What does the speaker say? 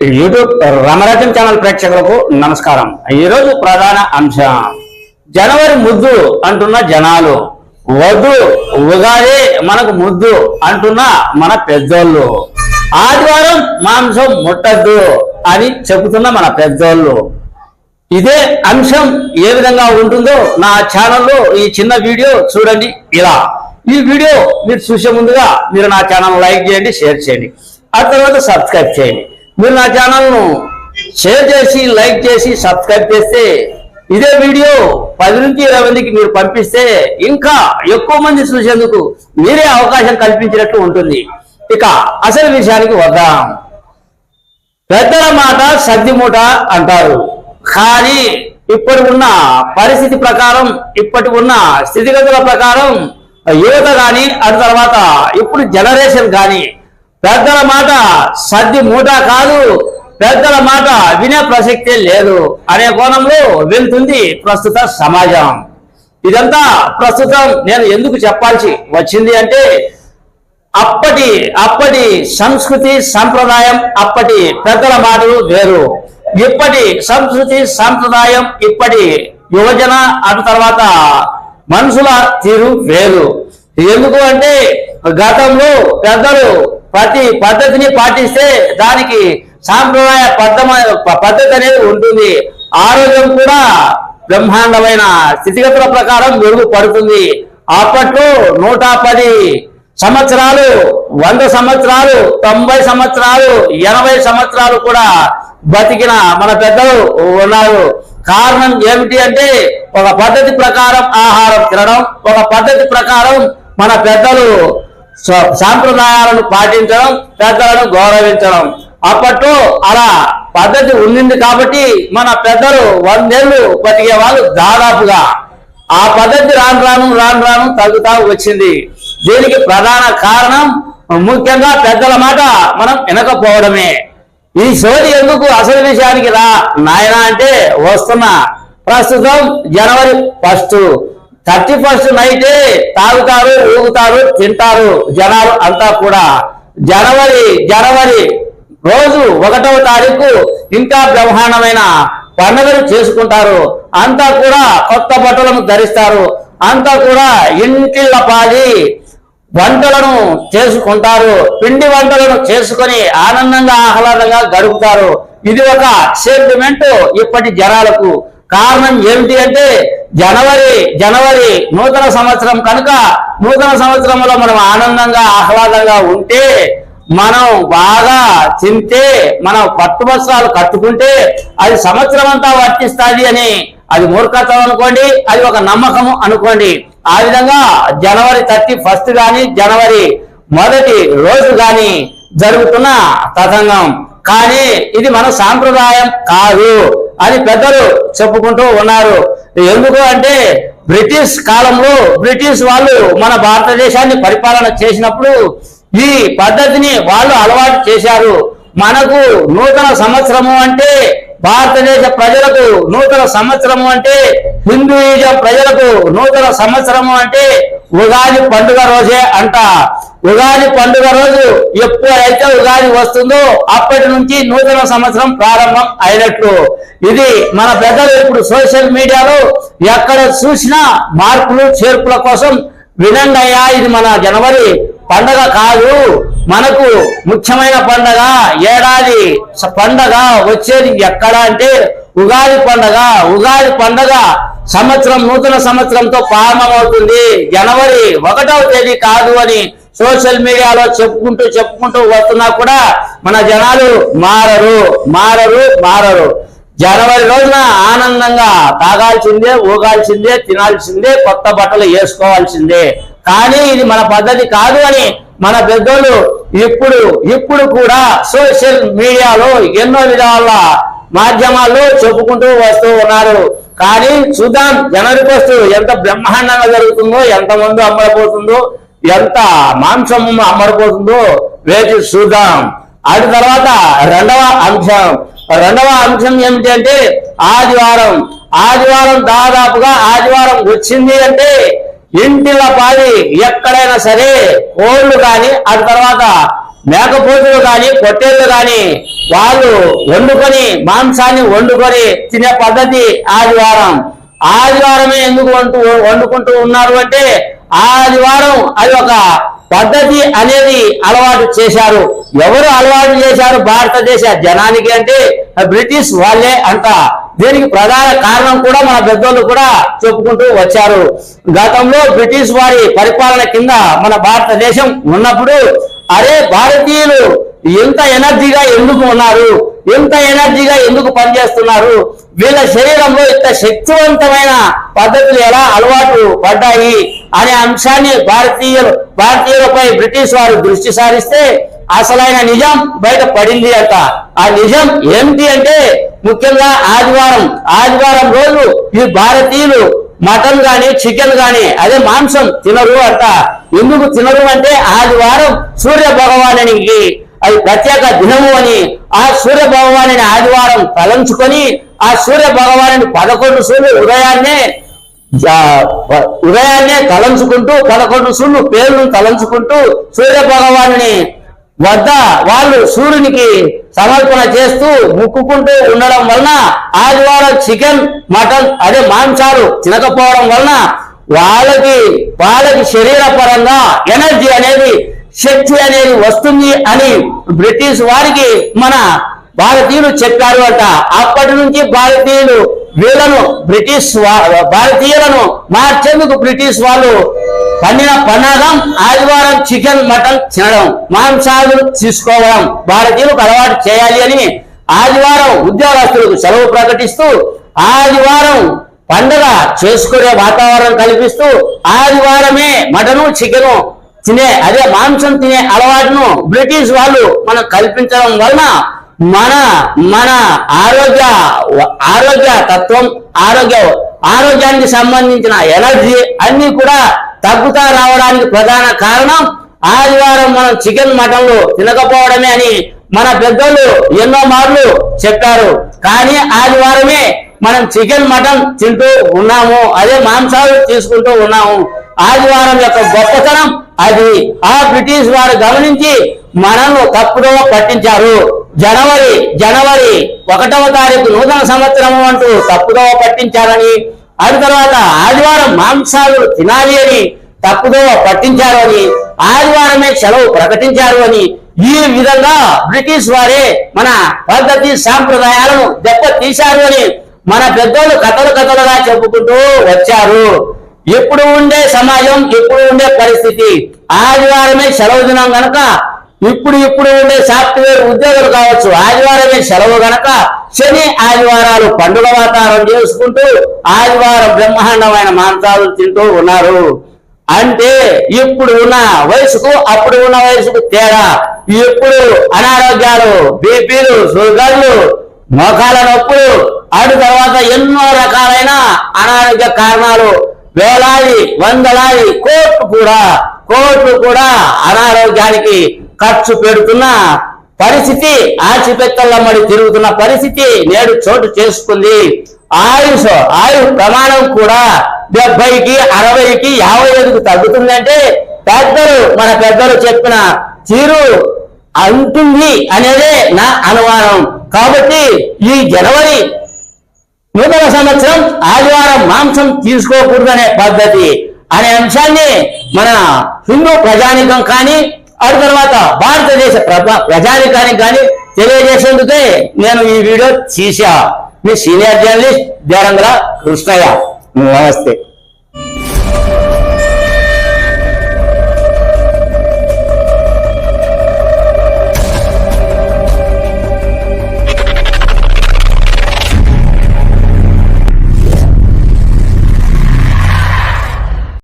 YouTube రమరాజన్ channel ప్రేక్షకులకు నమస్కారం. ఈరోజు ప్రధాన అంశం జనవరి ముద్దు అంటున్న జనాలు. వద్దు ఉగాది మనకు ముద్దు అంటున్న మన పెద్దోళ్ళు. ఆదివారం మాంసం ముట్టద్దు అని చెబుతున్న మన పెద్దోళ్ళు. ఇదే అంశం ఏ విధంగా ఉంటుందో నా ఛానల్లో ఈ చిన్న వీడియో చూడండి ఇలా. ఈ వీడియో మీరు చూసే ముందుగా మీరు నా ఛానల్ లైక్ చేయండి షేర్ చేయండి. ఆ తర్వాత సబ్స్క్రైబ్ చేయండి. మీరు నా ఛానల్ను షేర్ చేసి లైక్ చేసి సబ్స్క్రైబ్ చేస్తే ఇదే వీడియో పది నుంచి ఇరవై మందికి మీరు పంపిస్తే ఇంకా ఎక్కువ మంది చూసేందుకు మీరే అవకాశం కల్పించినట్లు ఉంటుంది. ఇక అసలు విషయానికి వద్దాం. పెద్దల మాట సద్ది మూట అంటారు. కానీ ఇప్పటి ఉన్న పరిస్థితి ప్రకారం ఇప్పటి ఉన్న స్థితిగతుల ప్రకారం యువత కానీ అటు తర్వాత ఇప్పుడు జనరేషన్ కానీ పెద్దల మాట సద్ది మూట కాదు పెద్దల మాట వినే ప్రసక్తే లేదు. అనే కోణంలో వెళ్తుంది ప్రస్తుత సమాజం. ఇదంతా ప్రస్తుతం నేను ఎందుకు చెప్పాల్సి వచ్చింది అంటే అప్పటి అప్పటి సంస్కృతి సంప్రదాయం అప్పటి పెద్దల మాటలు వేరు. ఇప్పటి సంస్కృతి సంప్రదాయం ఇప్పటి యువజన అటు తర్వాత మనుషుల తీరు వేరు. ఎందుకు అంటే గతంలో పెద్దలు ప్రతి పద్ధతిని పాటిస్తే దానికి సాంప్రదాయ పద్ధమ పద్ధతి అనేది ఉంటుంది. ఆరోగ్యం కూడా బ్రహ్మాండమైన స్థితిగతుల ప్రకారం మెరుగుపడుతుంది అప్పట్లో నూట పది సంవత్సరాలు వంద సంవత్సరాలు తొంభై సంవత్సరాలు ఎనభై సంవత్సరాలు కూడా బతికిన మన పెద్దలు ఉన్నారు. కారణం ఏమిటి అంటే ఒక పద్ధతి ప్రకారం ఆహారం తినడం ఒక పద్ధతి ప్రకారం మన పెద్దలు సాంప్రదాయాలను పాటించడం పెద్దలను గౌరవించడం. అప్పట్లో అలా పద్ధతి ఉండింది కాబట్టి మన పెద్దలు వందేళ్ళు బతికే వాళ్ళు దాదాపుగా. ఆ పద్ధతి రాను రాను రాను రాను తగ్గుతా వచ్చింది. దీనికి ప్రధాన కారణం ముఖ్యంగా పెద్దల మాట మనం వినకపోవడమే. ఈ సోది ఎందుకు అసలు విషయానికి రా నాయన అంటే వస్తున్నా ప్రస్తుతం జనవరి ఫస్ట్. థర్టీ ఫస్ట్ నైటే తాగుతారు ఊగుతారు తింటారు జనాలు అంతా కూడా. జనవరి జనవరి రోజు ఒకటవ తారీఖు ఇంకా బ్రహ్మాండమైన పండుగలు చేసుకుంటారు. అంతా కూడా కొత్త బట్టలను ధరిస్తారు. అంతా కూడా ఇంటిళ్ళ పాది వంటలను చేసుకుంటారు. పిండి వంటలను చేసుకొని ఆనందంగా ఆహ్లాదంగా గడుపుతారు. ఇది ఒక సెంటిమెంట్ ఇప్పటి జనాలకు. కారణం ఏమిటి అంటే జనవరి జనవరి నూతన సంవత్సరం కనుక నూతన సంవత్సరంలో మనం ఆనందంగా ఆహ్లాదంగా ఉంటే మనం బాగా తింటే మనం పట్టు వస్త్రాలు కట్టుకుంటే అది సంవత్సరం అంతా వర్తిస్తుంది అని అది మూర్ఖత్వం అనుకోండి అది ఒక నమ్మకము అనుకోండి. ఆ విధంగా జనవరి థర్టీ ఫస్ట్ గాని జనవరి మొదటి రోజు గాని జరుగుతున్న తతంగం. కానీ ఇది మన సాంప్రదాయం కాదు. అని పెద్దలు చెప్పుకుంటూ ఉన్నారు. ఎందుకు అంటే బ్రిటిష్ కాలంలో బ్రిటిష్ వాళ్ళు మన భారతదేశాన్ని పరిపాలన చేసినప్పుడు ఈ పద్ధతిని వాళ్ళు అలవాటు చేశారు. మనకు నూతన సంవత్సరము అంటే భారతదేశ ప్రజలకు నూతన సంవత్సరము అంటే హిందూయిజం ప్రజలకు నూతన సంవత్సరము అంటే ఉగాది పండుగ రోజే అంట. ఉగాది పండుగ రోజు ఎప్పుడైతే ఉగాది వస్తుందో అప్పటి నుంచి నూతన సంవత్సరం ప్రారంభం అయినట్లు. ఇది మన పెద్దలు ఇప్పుడు సోషల్ మీడియాలో ఎక్కడ చూసినా మార్పులు చేర్పుల కోసం వినండి ఇది మన జనవరి పండగ కాదు. మనకు ముఖ్యమైన పండగ ఏడాది పండగ వచ్చేది ఎక్కడ అంటే ఉగాది పండగ. ఉగాది పండగ సంవత్సరం నూతన సంవత్సరంతో ప్రారంభమవుతుంది. జనవరి ఒకటవ తేదీ కాదు అని సోషల్ మీడియాలో చెప్పుకుంటూ చెప్పుకుంటూ వస్తున్నా కూడా మన జనాలు మారరు మారరు మారరు. జనవరి రోజున ఆనందంగా తాగాల్సిందే ఊగాల్సిందే తినాల్సిందే కొత్త బట్టలు వేసుకోవాల్సిందే. కానీ ఇది మన పద్ధతి కాదు అని మన పెద్దోళ్ళు ఇప్పుడు ఇప్పుడు కూడా సోషల్ మీడియాలో ఎన్నో విధాల మాధ్యమాల్లో చెప్పుకుంటూ వస్తూ ఉన్నారు. కానీ చూద్దాం జనవరి ఫస్ట్ ఎంత బ్రహ్మాండంగా జరుగుతుందో ఎంత మందు అమ్మడిపోతుందో ఎంత మాంసం అమ్మడిపోతుందో వేచి చూద్దాం. అది తర్వాత రెండవ అంశం. రెండవ అంశం ఏమిటంటే ఆదివారం. ఆదివారం దాదాపుగా ఆదివారం వచ్చింది అంటే ఇంటిల పాది ఎక్కడైనా సరే కోళ్ళు కానీ ఆ తర్వాత మేకపోతులు కానీ పొట్టేళ్ళు కానీ వాళ్ళు వండుకొని మాంసాన్ని వండుకొని తినే పద్ధతి ఆదివారం. ఆదివారమే ఎందుకు వండుకుంటూ ఉన్నారు అంటే ఆదివారం అది ఒక పద్ధతి అనేది అలవాటు చేశారు. ఎవరు అలవాటు చేశారు? భారతదేశ జనానికి అంటే బ్రిటిష్ వాళ్ళే అంట. దీనికి ప్రధాన కారణం కూడా మన పెద్దోళ్ళు కూడా చెప్పుకుంటూ వచ్చారు. గతంలో బ్రిటిష్ వారి పరిపాలన కింద మన భారతదేశం ఉన్నప్పుడు అరే భారతీయులు ఎంత ఎనర్జీగా ఎందుకు ఉన్నారు? ఎంత ఎనర్జీగా ఎందుకు పనిచేస్తున్నారు? వీళ్ళ శరీరంలో ఇంత శక్తివంతమైన పద్ధతులు ఎలా అలవాటు పడ్డాయి అనే అంశాన్ని భారతీయులు భారతీయులపై బ్రిటిష్ వారు దృష్టి సారిస్తే అసలైన నిజం బయట పడింది అంట. ఆ నిజం ఏమిటి అంటే ముఖ్యంగా ఆదివారం ఆదివారం రోజు ఈ భారతీయులు మటన్ గాని చికెన్ గాని అదే మాంసం తినరు అంట. ఎందుకు తినరు అంటే ఆదివారం సూర్య భగవానునికి అది ప్రత్యేక దినము అని ఆ సూర్య భగవాను ఆదివారం తలంచుకొని ఆ సూర్య భగవాను పదకొండు సూర్యులు ఉదయాన్నే ఉదయాన్నే తలంచుకుంటూ పదకొండు సూర్యులు పేర్లను తలంచుకుంటూ సూర్య భగవాను వద్ద వాళ్ళు సూర్యునికి సమర్పణ చేస్తూ ముక్కుకుంటూ ఉండడం వలన ఆదివారం చికెన్ మటన్ అదే మాంసాలు తినకపోవడం వలన వాళ్ళకి వాళ్ళకి శరీర పరంగా ఎనర్జీ అనేది శక్తి అనేది వస్తుంది అని బ్రిటిష్ వారికి మన భారతీయులు చెప్పారు అంట. అప్పటి నుంచి భారతీయులు వీళ్ళను బ్రిటిష్ వా- భారతీయులను మార్చేందుకు బ్రిటిష్ వాళ్ళు పండిన పన్నాగం ఆదివారం చికెన్ మటన్ తినడం మాంసాదులు తీసుకోవడం భారతీయులకు అలవాటు చేయాలి అని ఆదివారం ఉద్యోగస్తులకు సెలవు ప్రకటిస్తూ ఆదివారం పండగ చేసుకునే వాతావరణం కల్పిస్తూ ఆదివారమే మటను చికెను తినే అదే మాంసం తినే అలవాటును బ్రిటిష్ వాళ్ళు మనం కల్పించడం వలన మన మన ఆరోగ్య ఆరోగ్య తత్వం ఆరోగ్య ఆరోగ్యానికి సంబంధించిన ఎనర్జీ అన్ని కూడా తగ్గుతా రావడానికి ప్రధాన కారణం ఆదివారం మనం చికెన్ మటన్లు తినకపోవడమే అని మన పెద్దలు ఎన్నో మార్లు చెప్పారు. కానీ ఆదివారమే మనం చికెన్ మటన్ తింటూ ఉన్నాము. అదే మాంసాలు తీసుకుంటూ ఉన్నాము. ఆదివారం యొక్క గొప్పతనం అది. ఆ బ్రిటిష్ వారు గమనించి మనల్ని తప్పుదో పట్టించారు. జనవరి జనవరి ఒకటవ తారీఖు నూతన సంవత్సరం అంటూ తప్పుదో పట్టించారని ఆ తర్వాత ఆదివారం మాంసాలు తినాలి అని తప్పుదో పట్టించారు అని ఆదివారమే సెలవు ప్రకటించారు అని ఈ విధంగా బ్రిటిష్ వారే మన పద్ధతి సాంప్రదాయాలను దెబ్బ తీశారు అని మన పెద్దలు కథలు కథలుగా చెప్పుకుంటూ వచ్చారు. ఎప్పుడు ఉండే సమాజం ఎప్పుడు ఉండే పరిస్థితి. ఆదివారమే సెలవు దినం గనక ఇప్పుడు ఇప్పుడు ఉండే సాఫ్ట్వేర్ ఉద్యోగులు కావచ్చు ఆదివారమే సెలవు గనక శని ఆదివారాలు పండుగ వాతావరణం చేసుకుంటూ ఆదివారం బ్రహ్మాండమైన మాంసాలు తింటూ ఉన్నారు. అంటే ఇప్పుడు ఉన్న వయసుకు అప్పుడు ఉన్న వయసుకు తేడా. ఇప్పుడు అనారోగ్యాలు బీపీలు షుగర్లు మోకాల నొప్పులు అటు తర్వాత ఎన్నో రకాలైన అనారోగ్య కారణాలు వేలాది వందలాది కోట్లు కూడా కోట్లు కూడా అనారోగ్యానికి ఖర్చు పెడుతున్న పరిస్థితి ఆచిపెత్తలమ్మడి తిరుగుతున్న పరిస్థితి నేడు చోటు చేసుకుంది. ఆయుష్ ఆయు ప్రమాణం కూడా డెబ్బైకి అరవైకి యాభై ఐదుకు తగ్గుతుందంటే పెద్దలు మన పెద్దలు చెప్పిన తీరు అంటుంది అనేదే నా అనుమానం. కాబట్టి ఈ జనవరి నూతన సంవత్సరం ఆదివారం మాంసం తీసుకోకూడదనే పద్ధతి అనే అంశాన్ని మన హిందూ ప్రజానికం కానీ ఆ తర్వాత భారతదేశ ప్రజానికానికి కానీ తెలియజేసేందుకే నేను ఈ వీడియో తీసా మీ సీనియర్ జర్నలిస్ట్ దేరంగల కృష్ణయ్య. నమస్తే.